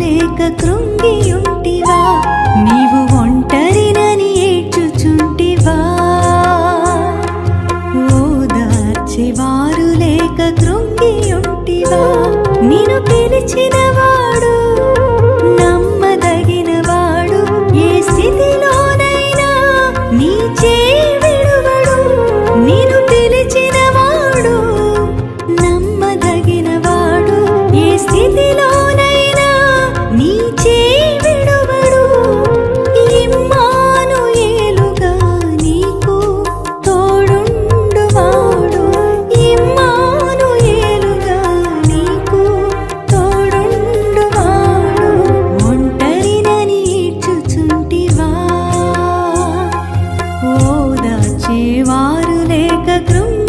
లేక కృంగియుంటివా? నీవు ఒంటరినని ఏడ్చుచుంటివా? ఓదార్చేవారు లేక కృంగియుంటివా? నిన్ను పిలిచిన వాడు నమ్మదగిన వాడు ఏ స్థితిలోనైనా నీ చే నేను పిలిచిన వాడు నమ్మదగిన వాడు ఏ స్థితిలో కృంగ